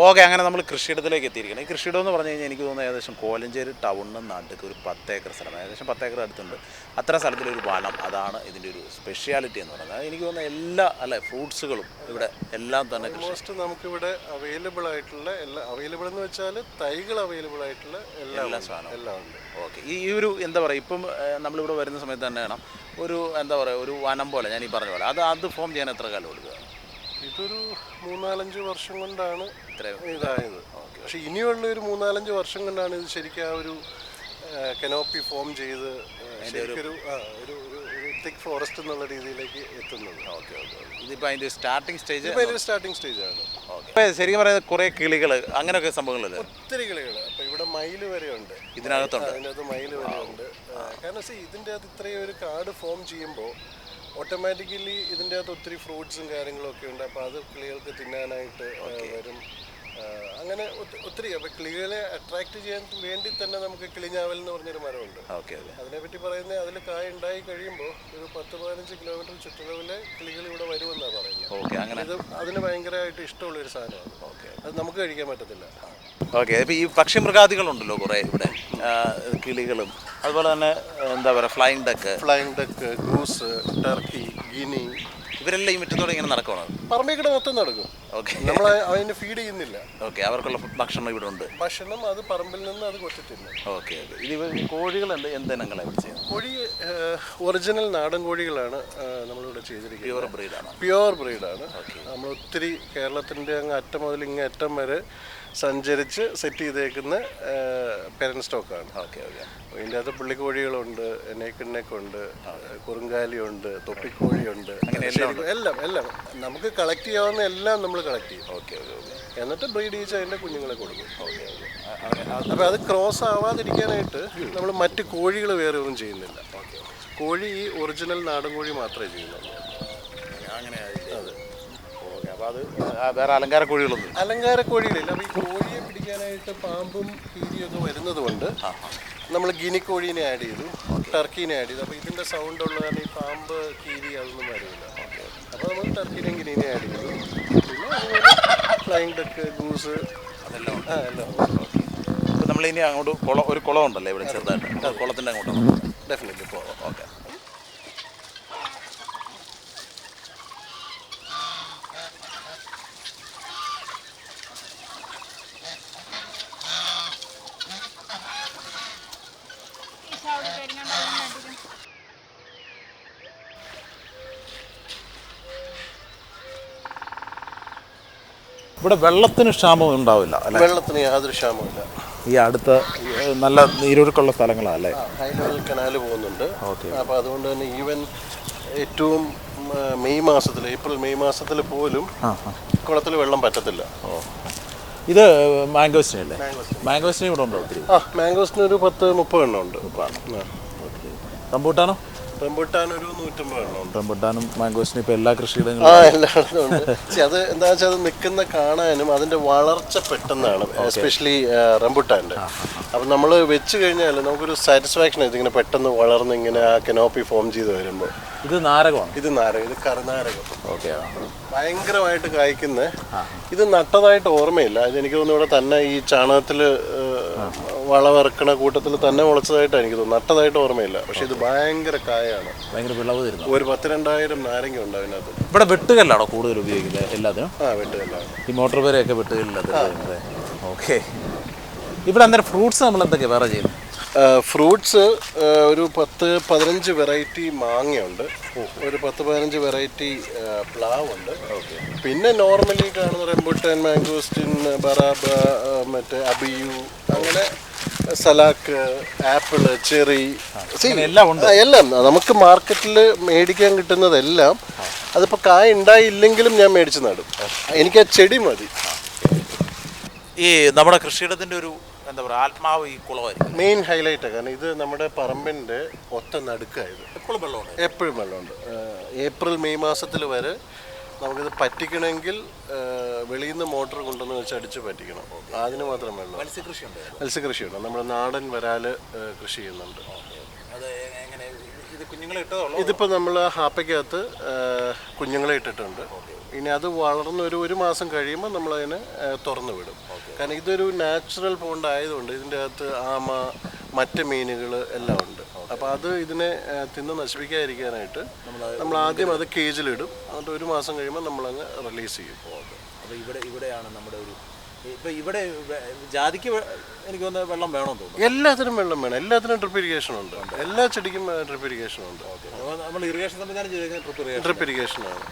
Okay അങ്ങനെ നമ്മൾ കൃഷിയിടത്തിലേക്ക് എത്തിയിരിക്കണം ഈ കൃഷിയിടം എന്ന് പറഞ്ഞു കഴിഞ്ഞാൽ എനിക്ക് തോന്നുന്നത് ഏകദേശം കോലഞ്ചേരി ടൗണിന് നടുക്ക് ഒരു പത്ത് ഏക്കർ സ്ഥലം. ഏകദേശം പത്ത് ഏക്കർ അടുത്തുണ്ട്. അത്ര സ്ഥലത്തിലൊരു വനം അതാണ് ഇതിന്റെ ഒരു സ്പെഷ്യാലിറ്റി എന്ന് പറയുന്നത്. എനിക്ക് തോന്നുന്ന എല്ലാ അല്ലെ ഫ്രൂട്ട്സുകളും ഇവിടെ എല്ലാം തന്നെ ഓൾമോസ്റ്റ് നമുക്കിവിടെ അവൈലബിൾ ആയിട്ടുള്ള എല്ലാ അവൈലബിൾ എന്ന് വെച്ചാൽ തൈകൾ അവൈലബിൾ ആയിട്ടുള്ള എല്ലാം എല്ലാ സാധനം സാധനവും. എല്ലാം ഉണ്ട്. ഓക്കെ. ഈ ഒരു എന്താ പറയുക ഇപ്പം നമ്മളിവിടെ വരുന്ന സമയത്ത് തന്നെ കാണാം ഒരു എന്താ പറയുക ഒരു വനം പോലെ ഞാൻ ഈ പറഞ്ഞ പോലെ. അത് അത് ഫോം ചെയ്യാൻ എത്ര കാലം എടുക്കുക? ഇതൊരു മൂന്നാലഞ്ച് വർഷം കൊണ്ടാണ് ഇതായത്. പക്ഷെ ഇനിയുള്ള ഒരു മൂന്നാലഞ്ച് വർഷം കൊണ്ടാണ് ഇത് ശരിക്കും ആ ഒരു കനോപ്പി ഫോം ചെയ്ത് ശരിക്കൊരു ഒരു തിക് ഫോറസ്റ്റ് എന്നുള്ള രീതിയിലേക്ക് എത്തുന്നത്. Okay okay. ഇതിപ്പോൾ അതിന്റെ സ്റ്റാർട്ടിങ് സ്റ്റേജ് ഇപ്പൊ അതിന്റെ സ്റ്റാർട്ടിംഗ് സ്റ്റേജ് ആണ്. ഓക്കെ. ശരിക്കും പറയുന്നത് കുറേ കിളികൾ അങ്ങനെയൊക്കെ സംഭവങ്ങളില്ല ഒത്തിരി കിളികൾ അപ്പൊ ഇവിടെ മയിൽ വരെ ഉണ്ട്. ഇതിനകത്തുണ്ട്. അതിനകത്ത് മയിൽ വരെ ഉണ്ട്. ആ, കാരണം see ഇതിന്റെ അകത്ത് ഇത്രയും ഒരു കാർഡ് ഫോം ചെയ്യുമ്പോൾ ഓട്ടോമാറ്റിക്കലി ഇതിന്റെ അകത്ത് ഒത്തിരി ഫ്രൂട്ട്സും കാര്യങ്ങളൊക്കെ ഉണ്ട്. അപ്പോൾ അത് കിളികൾക്ക് തിന്നാനായിട്ട് വരും. അങ്ങനെ ഒത്തി- ഒത്തിരി. അപ്പോൾ കിളികളെ അട്രാക്ട് ചെയ്യാൻ വേണ്ടി തന്നെ നമുക്ക് കിളിഞ്ഞാവൽ എന്ന് പറഞ്ഞൊരു മരമുണ്ട്. അതിനെപ്പറ്റി പറയുന്നത് അതിൽ കായ ഉണ്ടായി കഴിയുമ്പോൾ ഒരു പത്ത് പതിനഞ്ച് കിലോമീറ്റർ ചുറ്റളവിലെ കിളികൾ ഇവിടെ വരുമെന്നാണ് പറയുന്നത്. ഓക്കെ അങ്ങനെ. ഇത് അതിന് ഭയങ്കരമായിട്ട് ഇഷ്ടമുള്ള ഒരു സാധനമാണ്. ഓക്കെ അത് നമുക്ക് കഴിക്കാൻ പറ്റത്തില്ല. ഓക്കെ അപ്പോൾ ഈ പക്ഷിമൃഗാദികളുണ്ടല്ലോ കുറേ ഇവിടെ. കിളികളും. അതുപോലെ തന്നെ എന്താ പറയുക flying duck flying duck goose turkey guinea ഇവരെല്ലാം ഈ മുറ്റത്തോടെ ഇങ്ങനെ നടക്കണോ പറമ്പിൽ കൂടെ മൊത്തം നടക്കും. ഓക്കെ നമ്മൾ അതിന് ഫീഡ് ചെയ്യുന്നില്ല. ഓക്കെ അവർക്കുള്ള ഭക്ഷണം ഇവിടെ ഉണ്ട് ഭക്ഷണം അത് പറമ്പിൽ നിന്ന് അത് കൊച്ചിട്ടില്ല ഓക്കെ ഇവർ കോഴികൾ എന്ത് എന്തിനങ്ങളെ കോഴി ഒറിജിനൽ നാടൻ കോഴികളാണ് നമ്മളിവിടെ ചെയ്തിരിക്കുന്നത്. പ്യുവർ ബ്രീഡാണ് പ്യുവർ ബ്രീഡാണ് നമ്മൾ ഒത്തിരി കേരളത്തിന്റെ അങ്ങ് അറ്റം മുതൽ ഇങ്ങ് അറ്റം വരെ സഞ്ചരിച്ച് സെറ്റ് ചെയ്തേക്കുന്ന പെരൻ സ്റ്റോക്കാണ്. Okay okay. ഇതിന്റെ അകത്ത് പുള്ളിക്കോഴികളുണ്ട് നെയ്ക്കിണ്ണക്കുണ്ട് കുറുങ്കാലിയുണ്ട് തൊപ്പിക്കോഴിയുണ്ട്. എല്ലാം എല്ലാം നമുക്ക് കളക്ട് ചെയ്യാവുന്ന എല്ലാം നമ്മൾ കളക്ട് ചെയ്യും. Okay okay okay. എന്നിട്ട് ബ്രീഡ് ചെയ്ത് അതിന്റെ കുഞ്ഞുങ്ങളെ കൊടുക്കും. Okay okay. അപ്പോൾ അത് ക്രോസ് ആവാതിരിക്കാനായിട്ട് നമ്മൾ മറ്റ് കോഴികൾ വേറെ ഒന്നും ചെയ്യുന്നില്ല. കോഴി ഈ ഒറിജിനൽ നാടൻ കോഴി മാത്രമേ ചെയ്യുന്നുള്ളൂ. അങ്ങനെ ഓക്കെ അപ്പോൾ അത് വേറെ അലങ്കാര കോഴികളൊന്നും അലങ്കാര കോഴികളില്ല അപ്പോൾ ഈ കോഴിയെ പിടിക്കാനായിട്ട് പാമ്പും കീരിയൊക്കെ വരുന്നത് കൊണ്ട് നമ്മൾ ഗിനി കോഴീനെ ആഡ് ചെയ്തു ടർക്കീനെ ആഡ് ചെയ്തു. അപ്പോൾ ഇതിന്റെ സൗണ്ട് ഉള്ള കാരണം ഈ പാമ്പ് കീരി അതൊന്നും വരില്ല അപ്പോൾ നമ്മൾ ടർക്കീനെയും ഗിനീനെ ആഡ് ചെയ്തു. പിന്നെ ഫ്ലൈങ് ഡക്ക് ഗൂസ് അതെല്ലാം ആ എല്ലാം ഉണ്ട്. നമ്മളിനി അങ്ങോട്ട് കുളം ഒരു കുളം ഉണ്ടല്ലോ ഇവിടെ ചെറുതായിട്ട്? കുളത്തിന്റെ കുളത്തിന്റെ അങ്ങോട്ട് ഡെഫിനറ്റ്ലി പോകാം ഓക്കെ. ഇവിടെ വെള്ളത്തിന് ക്ഷാമം ഉണ്ടാവില്ല അല്ലേ? വെള്ളത്തിന് യാതൊരു ക്ഷാമമില്ല ഈ അടുത്ത നല്ല നീരൊഴുക്കുള്ള സ്ഥലങ്ങളാണ് അല്ലേ? ഹൈ ലെവൽ കനാൽ പോകുന്നുണ്ട്. അപ്പോൾ അതുകൊണ്ട് തന്നെ ഈവൻ ഏറ്റവും മെയ് മാസത്തിൽ ഏപ്രിൽ മെയ് മാസത്തിൽ പോലും കുളത്തിൽ വെള്ളം പറ്റത്തില്ല. ഓ. ഇത് മാംഗോസ്റ്റിനി അല്ലേ മാംഗോസ്റ്റിനി ഇവിടെ ഉണ്ടോ ഒത്തിരി? ആ മാംഗോസിന് ഒരു പത്ത് മുപ്പത് എണ്ണം ഉണ്ട്. ആ. റംബൂട്ടാനോ മാംഗോസിനും ഇപ്പോൾ എല്ലാ ആ കൃഷിയിടങ്ങളിലും എല്ലായിടത്തും ഉണ്ട്. പക്ഷെ അത് എന്താ വെച്ചാൽ അത് നിൽക്കുന്ന കാണാനും അതിന്റെ വളർച്ച പെട്ടെന്നാണ് എസ്പെഷ്യലി റംബുട്ടാന്റെ. അപ്പം നമ്മൾ വെച്ച് കഴിഞ്ഞാൽ നമുക്കൊരു സാറ്റിസ്ഫാക്ഷൻ ഇതിങ്ങനെ പെട്ടെന്ന് വളർന്ന് ഇങ്ങനെ ആ കനോപ്പി ഫോം ചെയ്ത് വരുമ്പോൾ. ഇത് നാരകമാണ്? ഇത് നാരകം ഇത് കറുനാരകം. ഓക്കെ ഭയങ്കരമായിട്ട് കായ്ക്കുന്ന. ഇത് നട്ടതായിട്ട് ഓർമ്മയില്ല. ഇത് എനിക്ക് തോന്നുന്നു ഇവിടെ തന്നെ ഈ ചാണകത്തിൽ വളമിറക്കണ കൂട്ടത്തിൽ തന്നെ മുളച്ചതായിട്ടാണ് എനിക്ക് തോന്നുന്നത്. നട്ടതായിട്ട് ഓർമ്മയില്ല. പക്ഷേ ഇത് ഭയങ്കര കായാണ്. ഭയങ്കര വിളവ് തരുന്നത് ഒരു പത്ത് രണ്ടായിരം നാരങ്ങ ഉണ്ട് അതിനകത്ത് ഇവിടെ വെട്ടുകല്ലാണോ കൂടുതൽ ഉപയോഗിക്കുന്നത് എല്ലാത്തിനും? ആ വെട്ടുകല്ലാണ്. ഈ മോട്ടോർ പേരെയൊക്കെ വെട്ടുകല്ലില്ലാത്ത ഓക്കെ. ഇവിടെ അന്നേരം ഫ്രൂട്ട്സ് നമ്മൾ എന്തൊക്കെയാണ് വേറെ ചെയ്യുന്നത്? ഫ്രൂട്ട്സ് ഒരു പത്ത് പതിനഞ്ച് വെറൈറ്റി മാങ്ങയുണ്ട്. ഒരു പത്ത് പതിനഞ്ച് വെറൈറ്റി പ്ലാവുണ്ട്. പിന്നെ നോർമലി കാണുന്ന റെമ്പുട്ടൻ മാംഗോസ്റ്റിൻ ബറാബ മറ്റേ അബിയു അങ്ങനെ സലാക്ക് ആപ്പിൾ ചെറി എല്ലാം ഉണ്ട്. എല്ലാം. നമുക്ക് മാർക്കറ്റിൽ മേടിക്കാൻ കിട്ടുന്നതെല്ലാം അതിപ്പോൾ കായ ഉണ്ടായില്ലെങ്കിലും ഞാൻ മേടിച്ച് നടും. എനിക്ക് ആ ചെടി മതി. ഈ നമ്മുടെ കൃഷിയിടത്തിന്റെ ഒരു എന്താ പറയുക ആത്മാവ് ഈ കുളമായിരിക്കും. മെയിൻ ഹൈലൈറ്റ് കാരണം ഇത് നമ്മുടെ പറമ്പിന്റെ ഒത്ത നടുക്കായത്. എപ്പോഴും വെള്ളമുണ്ട് എപ്പോഴും വെള്ളമുണ്ട്. ഏപ്രിൽ മെയ് മാസത്തിൽ വരെ നമുക്കിത് പറ്റിക്കണമെങ്കിൽ വെളിയിൽ നിന്ന് മോട്ടർ കൊണ്ടുവന്ന് വെച്ച് അടിച്ച് പറ്റിക്കണം. അതിന് മാത്രം വെള്ളം. മത്സ്യകൃഷി ഉണ്ട് മത്സ്യകൃഷിയുണ്ട്. നമ്മുടെ നാടൻ വരാൽ കൃഷി ചെയ്യുന്നുണ്ട്. അത് എങ്ങനെ ഇത് കുഞ്ഞുങ്ങളെ ഇട്ടതുള്ളൂ ഇതിപ്പോൾ നമ്മൾ ഹാപ്പയ്ക്കകത്ത് കുഞ്ഞുങ്ങളെ ഇട്ടിട്ടുണ്ട്. ഇനി അത് വളർന്ന് ഒരു ഒരു മാസം കഴിയുമ്പോൾ നമ്മളതിനെ തുറന്നു വിടും. കാരണം ഇതൊരു നാച്ചുറൽ പോണ്ട് ആയതുകൊണ്ട് ഇതിന്റെ അകത്ത് ആമ മറ്റ് മീനുകൾ എല്ലാം ഉണ്ട്. അപ്പോൾ അത് ഇതിനെ തിന്ന് നശിപ്പിക്കാതിരിക്കാനായിട്ട് നമ്മൾ ആദ്യം അത് കേജിലിടും എന്നിട്ട് ഒരു മാസം കഴിയുമ്പോൾ നമ്മളങ്ങ് റിലീസ് ചെയ്യും. അപ്പോൾ ഇവിടെ ഇവിടെയാണ് നമ്മുടെ ഒരു ഇപ്പം ഇവിടെ ജാതിക്ക് എനിക്ക് തോന്നുന്നത് വെള്ളം വേണം തോന്നുന്നു. എല്ലാത്തിനും വെള്ളം വേണം. എല്ലാത്തിനും ഡ്രിപ്പ് ഇറിഗേഷൻ ഉണ്ട്. എല്ലാ ചെടിക്കും ഡ്രിപ്പ് ഇറിഗേഷൻ ഉണ്ട്. നമ്മൾ ഇറിഗേഷൻ സംവിധാനം ചെയ്ത് കഴിഞ്ഞാൽ ട്രിപ്പ് ഇറിഗേഷൻ ഡ്രിപ്പ് ഇറിഗേഷൻ ആണ്.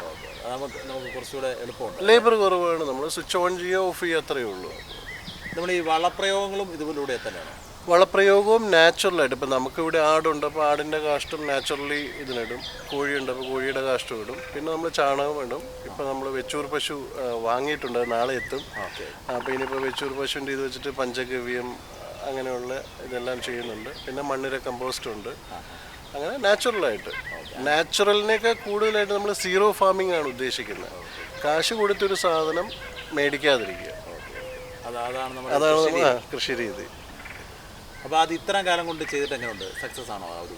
നമുക്ക് നമുക്ക് കുറച്ചുകൂടെ എളുപ്പമുണ്ട്. ലേബർ കുറവാണ്. നമ്മൾ സ്വിച്ച് ഓൺ ചെയ്യുക ഓഫ് ചെയ്യുക അത്രയേ ഉള്ളൂ. നമ്മൾ ഈ വളപ്രയോഗങ്ങളും ഇതിലൂടെ തന്നെയാണ്. വളപ്രയോഗവും നാച്ചുറലായിട്ട് ഇപ്പം നമുക്കിവിടെ ആടുണ്ട് അപ്പോൾ ആടിന്റെ കാഷ്ടം നാച്ചുറലി ഇതിനിടും. കോഴിയുണ്ട് അപ്പോൾ കോഴിയുടെ കാഷ്ടം ഇടും. പിന്നെ നമ്മൾ ചാണകം ഇടും. ഇപ്പം നമ്മൾ വെച്ചൂർ പശു വാങ്ങിയിട്ടുണ്ട് നാളെ എത്തും. അപ്പോൾ ഇനിയിപ്പോൾ വെച്ചൂർ പശുവിന്റെ ഇത് വെച്ചിട്ട് പഞ്ചഗവ്യം അങ്ങനെയുള്ള ഇതെല്ലാം ചെയ്യുന്നുണ്ട്. പിന്നെ മണ്ണിര കമ്പോസ്റ്റ് ഉണ്ട്. അങ്ങനെ നാച്ചുറലായിട്ട് നാച്ചുറലിനേക്കാൾ കൂടുതലായിട്ട് നമ്മൾ സീറോ ഫാമിംഗ് ആണ് ഉദ്ദേശിക്കുന്നത്. കാശ് കൊടുത്തൊരു സാധനം മേടിക്കാതിരിക്കുക. അതാണ് കൃഷി രീതി. അപ്പോൾ അത് ഇത്രയും കാലം കൊണ്ട് ചെയ്തിട്ട് എങ്ങനെയുണ്ട് സക്സസ് ആണോ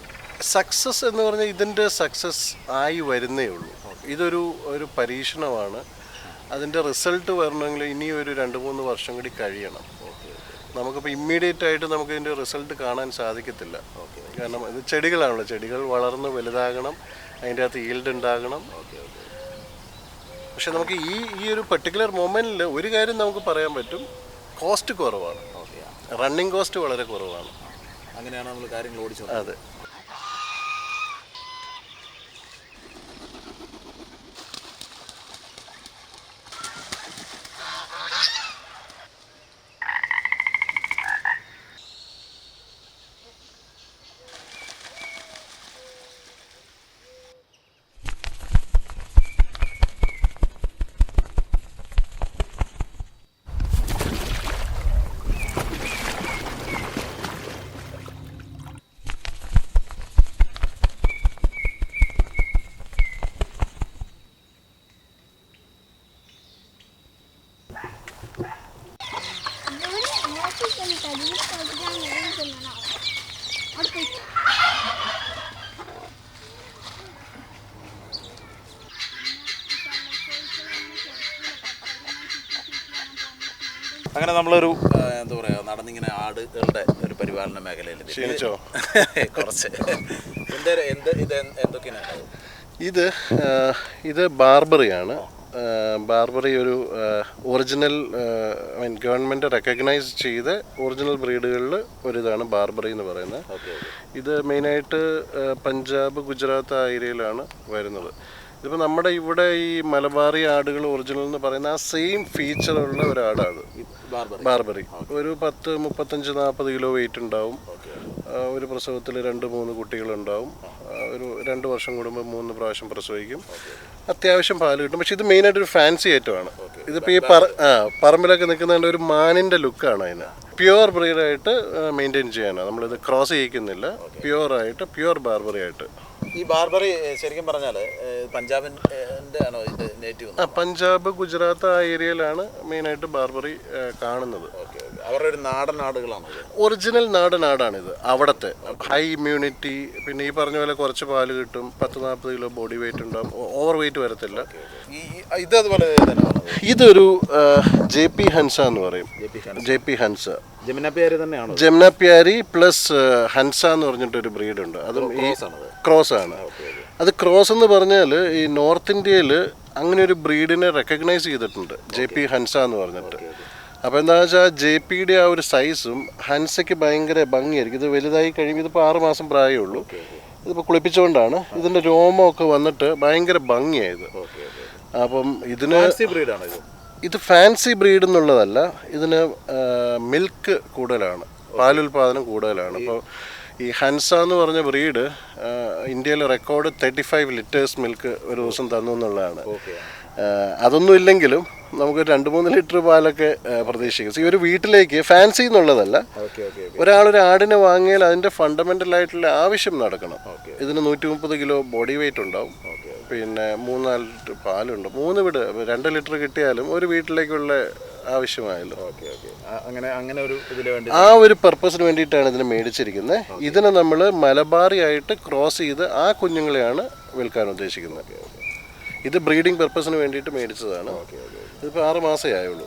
സക്സസ് എന്ന് പറഞ്ഞാൽ ഇതിന്റെ സക്സസ് ആയി വരുന്നേ ഉള്ളൂ. ഇതൊരു ഒരു പരീക്ഷണമാണ്. അതിന്റെ റിസൾട്ട് വരണമെങ്കിൽ ഇനി ഒരു രണ്ട് മൂന്ന് വർഷം കൂടി കഴിയണം. നമുക്കിപ്പോൾ ഇമ്മീഡിയറ്റ് ആയിട്ട് നമുക്ക് ഇതിന്റെ റിസൾട്ട് കാണാൻ സാധിക്കത്തില്ല. കാരണം ഇത് ചെടികളാണല്ലോ. ചെടികൾ വളർന്ന് വലുതാകണം. അതിന്റെ അകത്ത് ഈൽഡ് ഉണ്ടാകണം. പക്ഷെ നമുക്ക് ഈ ഈ ഒരു പെർട്ടിക്കുലർ മൊമെന്റിൽ ഒരു കാര്യം നമുക്ക് പറയാൻ പറ്റും. കോസ്റ്റ് കുറവാണ്. ഓക്കെ റണ്ണിങ് കോസ്റ്റ് വളരെ കുറവാണ്. അങ്ങനെയാണ് നമ്മൾ കാര്യങ്ങൾ ഓടിച്ചു അതെ. അങ്ങനെ നമ്മളൊരു എന്താ പറയുക നടന്നിങ്ങനെ ആടുകളുടെ ഒരു പരിപാലന മേഖലയിൽ ക്ഷീണിച്ചോ? കുറച്ച്. എന്ത് എന്ത് ഇത് എന്തൊക്കെയാണ്? ഇത് ഇത് ബാർബറിയാണ്. ബാർബറി ഒരു original I mean government recognise ചെയ്ത് ഒറിജിനൽ ബ്രീഡുകളിൽ ഒരിതാണ് ബാർബറി എന്ന് പറയുന്നത്. ഇത് മെയിനായിട്ട് പഞ്ചാബ് ഗുജറാത്ത് ആ ഏരിയയിലാണ് വരുന്നത്. ഇതിപ്പോൾ നമ്മുടെ ഇവിടെ ഈ മലബാറി ആടുകൾ ഒറിജിനൽ എന്ന് പറയുന്ന ആ സെയിം ഫീച്ചറുള്ള ഒരാടാണ്. ബാർബറി. ഒരു പത്ത് മുപ്പത്തഞ്ച് നാൽപ്പത് കിലോ വെയിറ്റ് ഉണ്ടാവും. ഒരു പ്രസവത്തിൽ രണ്ട് മൂന്ന് കുട്ടികളുണ്ടാവും. ഒരു രണ്ട് വർഷം കൂടുമ്പോൾ മൂന്ന് പ്രാവശ്യം പ്രസവിക്കും. അത്യാവശ്യം പാൽ കിട്ടും. പക്ഷെ ഇത് മെയിൻ ആയിട്ട് ഒരു ഫാൻസി ഐറ്റം ആണ് ഇതിപ്പോ ഈ പറ ആ പറമ്പിലൊക്കെ നിൽക്കുന്നതിന്റെ ഒരു മാനിന്റെ ലുക്കാണ് അതിന്. പ്യുവർ ബ്രീഡായിട്ട് മെയിന്റെയിൻ ചെയ്യാനാണ്. നമ്മളിത് ക്രോസ് ചെയ്യിക്കുന്നില്ല. പ്യുവറായിട്ട് പ്യുവർ ബാർബറി ആയിട്ട്. ഈ ബാർബറി ശരിക്കും പറഞ്ഞാൽ പഞ്ചാബിന്റെ ആണോ ഇത് നേറ്റീവ് ആ പഞ്ചാബ് ഗുജറാത്ത് ആ ഏരിയയിലാണ് മെയിനായിട്ട് ബാർബറി കാണുന്നത്. ഓക്കെ അവരുടെ ഒരു നാടൻ ആടുകളാണോ ഇത് ഒറിജിനൽ നാടൻ ആടാണിത്. അവിടത്തെ. ഹൈ ഇമ്മ്യൂണിറ്റി പിന്നെ ഈ പറഞ്ഞ പോലെ കുറച്ച് പാൽ കിട്ടും. പത്ത് നാൽപ്പത് കിലോ ബോഡി വെയിറ്റ് ഉണ്ടാവും. ഓവർ വെയിറ്റ് വരത്തില്ല. ഈ ഈ- ഇത് അതുപോലെ ഇതൊരു ജെ പി ഹൻസ എന്ന് പറയും. J P Hansa Jamunapari plus Hansa എന്ന് പറഞ്ഞിട്ടൊരു ബ്രീഡ് ഉണ്ട്. അതും ഈ Cross ക്രോസ് ആണ്. അത് ക്രോസ് എന്ന് പറഞ്ഞാൽ ഈ നോർത്ത് ഇന്ത്യയിൽ അങ്ങനെ ഒരു ബ്രീഡിനെ റെക്കഗ്നൈസ് ചെയ്തിട്ടുണ്ട്. ജെ പി ഹൻസ എന്ന് പറഞ്ഞിട്ട്. അപ്പോൾ എന്താ വെച്ചാൽ ജെ പിയുടെ ആ ഒരു സൈസും ഹൻസയ്ക്ക് ഭയങ്കര ഭംഗിയായിരിക്കും. ഇത് വലുതായി കഴിയുമ്പോൾ ഇതിപ്പോൾ ആറ് മാസം പ്രായമുള്ളൂ ഇതിപ്പോൾ കുളിപ്പിച്ചുകൊണ്ടാണ് ഇതിന്റെ രോമമൊക്കെ വന്നിട്ട് ഭയങ്കര ഭംഗിയായത്. അപ്പം ഇതിന് ഇത്? ഫാൻസി ബ്രീഡ് എന്നുള്ളതല്ല ഇതിന് മിൽക്ക് കൂടുതലാണ്. പാലുൽപാദനം കൂടുതലാണ്. അപ്പോൾ ഈ ഹൻസ എന്ന് പറഞ്ഞ ബ്രീഡ് ഇന്ത്യയിൽ record thirty five litres milk ഒരു ദിവസം തന്നു എന്നുള്ളതാണ്. അതൊന്നും ഇല്ലെങ്കിലും നമുക്ക് രണ്ട് മൂന്ന് ലിറ്റർ പാലൊക്കെ പ്രതീക്ഷിക്കും. ഈ ഒരു വീട്ടിലേക്ക് ഫാൻസി എന്നുള്ളതല്ല. ഒരാൾ ഒരു ഒരാളൊരു ആടിനെ വാങ്ങിയാൽ അതിന്റെ ഫണ്ടമെന്റൽ ആയിട്ടുള്ള ആവശ്യം നടക്കണം. ഇതിന് നൂറ്റി മുപ്പത് കിലോ ബോഡി വെയിറ്റ് ഉണ്ടാവും. പിന്നെ മൂന്നാൽ ലിറ്റർ പാലുണ്ട്. മൂന്ന് വീട് രണ്ട് ലിറ്റർ കിട്ടിയാലും ഒരു വീട്ടിലേക്കുള്ള ആവശ്യമായല്ലോ. അങ്ങനെ അങ്ങനെ ഒരു ഇതിന് വേണ്ടി ആ ഒരു പർപ്പസിന് വേണ്ടിയിട്ടാണ് ഇതിനെ മേടിച്ചിരിക്കുന്നത് ഇതിനെ നമ്മൾ മലബാറിയായിട്ട് ക്രോസ് ചെയ്ത് ആ കുഞ്ഞുങ്ങളെയാണ് വിൽക്കാൻ ഉദ്ദേശിക്കുന്നത് ഇത് ബ്രീഡിംഗ് പർപ്പസിന് വേണ്ടിയിട്ട് മേടിച്ചതാണ്. ഇതിപ്പോൾ ആറ് മാസമേ ആയുള്ളൂ.